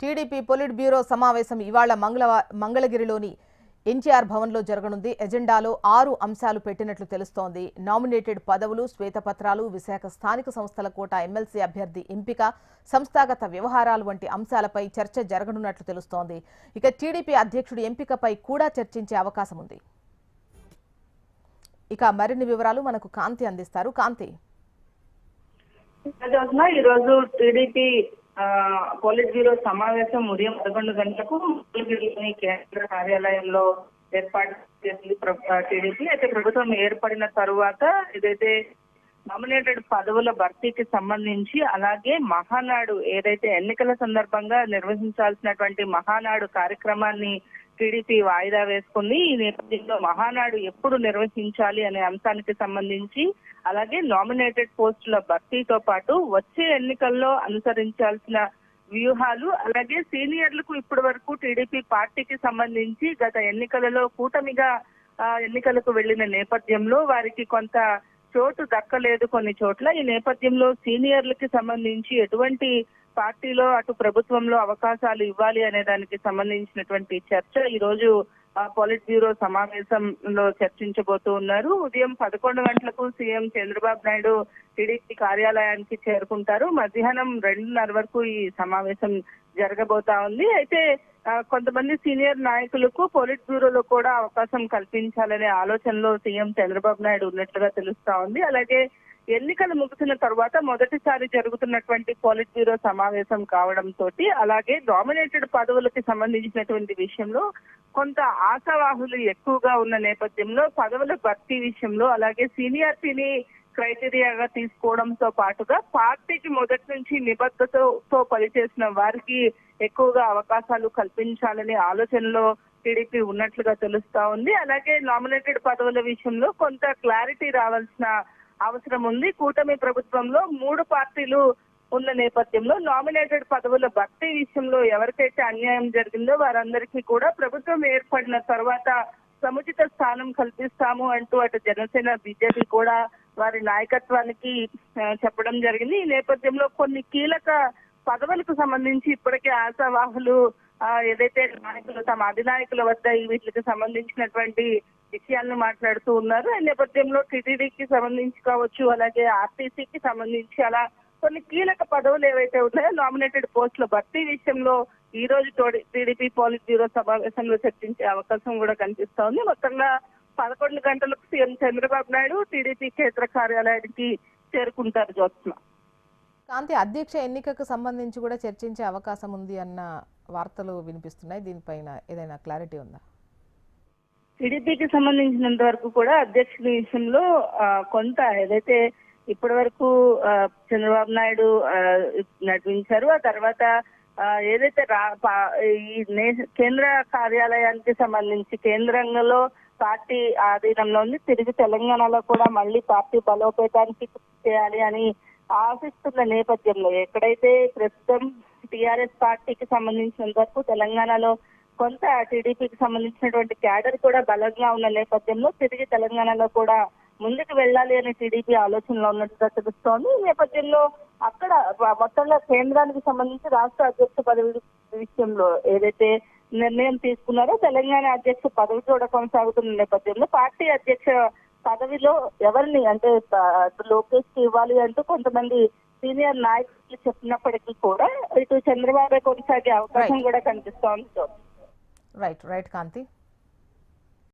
TDP polit bureau సమావేశం ఇవాళ మంగళవా మంగళగిరిలోని ఎన్టీఆర్ భవన్లో జరగనుంది. ఎజెండాలో ఆరు అంశాలు పెట్టినట్లు తెలుస్తోంది. నామినేటెడ్ పదవులు శ్వేతపత్రాలు విశాఖ స్థానిక సంస్థల కోట ఎమ్మెల్సీ అభ్యర్థి ఎంపిక సంస్థాగత వ్యవహారాలు వంటి అంశాలపై చర్చ జరగనున్నట్లు తెలుస్తోంది. ఇక టీడీపీ అధ్యక్షుడు ఎంపికపై కూడా చర్చించే అవకాశం ఉంది. ఇక మరిన్ని వివరాలు మనకు కాంతి అందిస్తారు. కాంతి. ఈ రోజు టీడీపీ ఆ, పోలిట్ బ్యూరో సమావేశం ఉదయం పదకొండు గంటలకు మంగళగిరిలోని కేంద్ర కార్యాలయంలో ఏర్పాటు చేసింది టీడీపీ. అయితే ప్రభుత్వం ఏర్పడిన తరువాత ఏదైతే నామినేటెడ్ పదవుల భర్తీకి సంబంధించి అలాగే మహానాడు ఏదైతే ఎన్నికల సందర్భంగా నిర్వహించాల్సినటువంటి మహానాడు కార్యక్రమాన్ని టీడీపీ వాయిదా వేసుకుంది. ఈ నేపథ్యంలో మహానాడు ఎప్పుడు నిర్వహించాలి అనే అంశానికి సంబంధించి అలాగే నామినేటెడ్ పోస్టుల భర్తీతో పాటు వచ్చే ఎన్నికల్లో అనుసరించాల్సిన వ్యూహాలు అలాగే సీనియర్లకు ఇప్పటి వరకు టీడీపీ పార్టీకి సంబంధించి గత ఎన్నికలలో కూటమిగా ఎన్నికలకు వెళ్ళిన నేపథ్యంలో వారికి కొంత చోటు దక్కలేదు కొన్ని చోట్ల. ఈ నేపథ్యంలో సీనియర్లకి సంబంధించి ఎటువంటి పార్టీలో అటు ప్రభుత్వంలో అవకాశాలు ఇవ్వాలి అనే దానికి సంబంధించినటువంటి చర్చ ఈ రోజు ఆ, బ్యూరో సమావేశంలో చర్చించబోతూ ఉన్నారు. ఉదయం పదకొండు గంటలకు సీఎం చంద్రబాబు నాయుడు టీడీపీ కార్యాలయానికి చేరుకుంటారు. మధ్యాహ్నం రెండున్నర వరకు ఈ సమావేశం జరగబోతా ఉంది. అయితే కొంతమంది సీనియర్ నాయకులకు పొలిట్ బ్యూరోలో కూడా అవకాశం కల్పించాలనే ఆలోచనలో సీఎం చంద్రబాబు నాయుడు ఉన్నట్లుగా తెలుస్తా ఉంది. అలాగే ఎన్నికలు ముగిసిన తర్వాత మొదటిసారి జరుగుతున్నటువంటి పోలిట్ బ్యూరో సమావేశం కావడంతో అలాగే డామినేటెడ్ పదవులకి సంబంధించినటువంటి విషయంలో కొంత ఆశావాహులు ఎక్కువగా ఉన్న నేపథ్యంలో పదవుల భర్తీ విషయంలో అలాగే సీనియారిటీని క్రైటీరియాగా తీసుకోవడంతో పాటుగా పార్టీకి మొదటి నుంచి నిబద్ధతతో పనిచేసిన వారికి ఎక్కువగా అవకాశాలు కల్పించాలనే ఆలోచనలో టీడీపీ ఉన్నట్లుగా తెలుస్తా ఉంది. అలాగే నామినేటెడ్ పదవుల విషయంలో కొంత క్లారిటీ రావాల్సిన అవసరం ఉంది. కూటమి ప్రభుత్వంలో మూడు పార్టీలు ఉన్న నేపథ్యంలో నామినేటెడ్ పదవుల భర్తీ విషయంలో ఎవరికైతే అన్యాయం జరిగిందో వారందరికీ కూడా ప్రభుత్వం ఏర్పడిన తర్వాత సముచిత స్థానం కల్పిస్తాము అంటూ అటు జనసేన బీజేపీ కూడా వారి నాయకత్వానికి చెప్పడం జరిగింది. ఈ నేపథ్యంలో కొన్ని కీలక పదవులకు సంబంధించి ఇప్పటికే ఆశావాహులు ఆ, ఏదైతే నాయకులు తమ అధినాయకుల వద్ద ఈ వీటికి సంబంధించినటువంటి విషయాలను మాట్లాడుతూ ఉన్నారు. ఈ నేపథ్యంలో టీటీడీకి సంబంధించి కావచ్చు అలాగే ఆర్టీసీకి సంబంధించి అలా కొన్ని కీలక పదవులు ఏవైతే ఉన్నాయో నామినేటెడ్ పోస్టుల భర్తీ విషయంలో ఈ రోజు తోడి- టీడీపీ పోలిట్ బ్యూరో సమావేశంలో చర్చించే అవకాశం కూడా కనిపిస్తా ఉంది. మొత్తంగా పదకొండు గంటలకు సీఎం చంద్రబాబు నాయుడు టీడీపీ కేంద్ర కార్యాలయానికి చేరుకుంటారు జ్యోత్స్న. కాంతి అధ్యక్ష ఎన్నికకు సంబంధించి కూడా చర్చించే అవకాశం ఉంది అన్న వార్తలు వినిపిస్తున్నాయి. దీనిపైన ఏదైనా క్లారిటీ ఉందా? టీడీపీకి సంబంధించినంత వరకు కూడా అధ్యక్షుడి విషయంలో ఆ, కొంత ఏదైతే ఇప్పటి వరకు ఆ, చంద్రబాబు నాయుడు ఆ, నడిపించారు ఆ తర్వాత ఆ, ఏదైతే రా- ఈ నే- కేంద్ర కార్యాలయానికి సంబంధించి కేంద్రంలో పార్టీ ఆధీనంలో ఉంది. తిరిగి తెలంగాణలో కూడా మళ్ళీ పార్టీ బలోపేతానికి చేయాలి అని ఆశిస్తున్న నేపథ్యంలో ఎక్కడైతే ప్రస్తుతం టిఆర్ఎస్ పార్టీకి సంబంధించినంత వరకు తెలంగాణలో కొంత టీడీపీకి సంబంధించినటువంటి క్యాడర్ కూడా బలంగా ఉన్న నేపథ్యంలో తిరిగి తెలంగాణలో కూడా ముందుకు వెళ్ళాలి అనే టీడీపీ ఆలోచనలో ఉన్నట్టుగా తెలుస్తోంది ఈ నేపథ్యంలో అక్కడ మొత్తంగా కేంద్రానికి సంబంధించి రాష్ట్ర అధ్యక్ష పదవి విషయంలో ఏదైతే నిర్ణయం తీసుకున్నారో తెలంగాణ అధ్యక్ష పదవి కూడా కొనసాగుతున్న నేపథ్యంలో పార్టీ అధ్యక్ష పదవిలో ఎవరిని అంటే లోకేష్కి ఇవ్వాలి అంటూ కొంతమంది సీనియర్ నాయకులు చెప్పినప్పటికీ కూడా ఇటు చంద్రబాబు కొనసాగే అవకాశం. కూడా కనిపిస్తోంది Right, right Kanti.